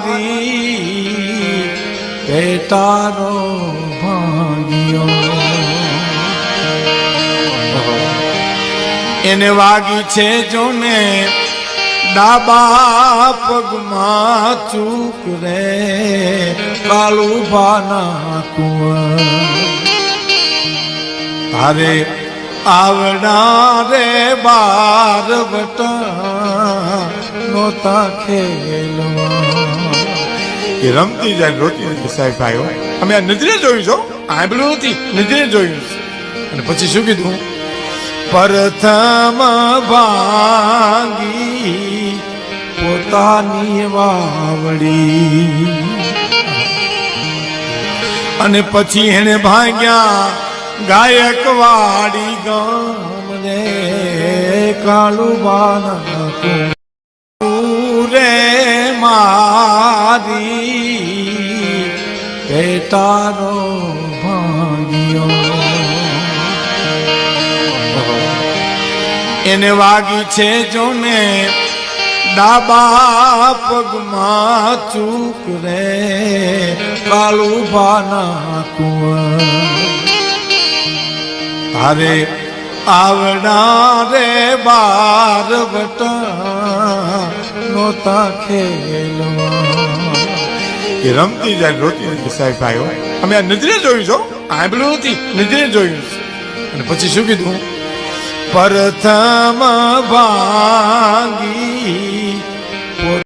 મારી પેટારો ભાગ્યો. એને વાગી છે જોને ડાબા પગમાં ચૂક રે. કાળું બાના કુંવર તારે આવડા રે બાર બટા નોતા ખેલવા. એ રમતી જાય, રોતી નથી સાહેબ ભાઈઓ અમે આ નજરે જોયું છો આંબલું નથી નજરે જોયું અને પછી શું કીધું? પ્રથમ ભાંગી પોતાની વાવડી. અને પછી એને ભાગ્યા ગાયક વાડી ગામ રે મારી તારો ભાગ્યો. એને વાગી છે જોને ડાબા પગમાં ચૂક રે કાળું ભાના કુંવર. તારે આવડા રે બાર બટા નોતા ખેલવા. એ રમતી જાય, રોતી નથી સાહેબ ભાઈઓ, અમે આ નજરે જોયું છો આંબલું નથી નજરે જોયું અને પછી શું કીધું? પરથમ ભાંગી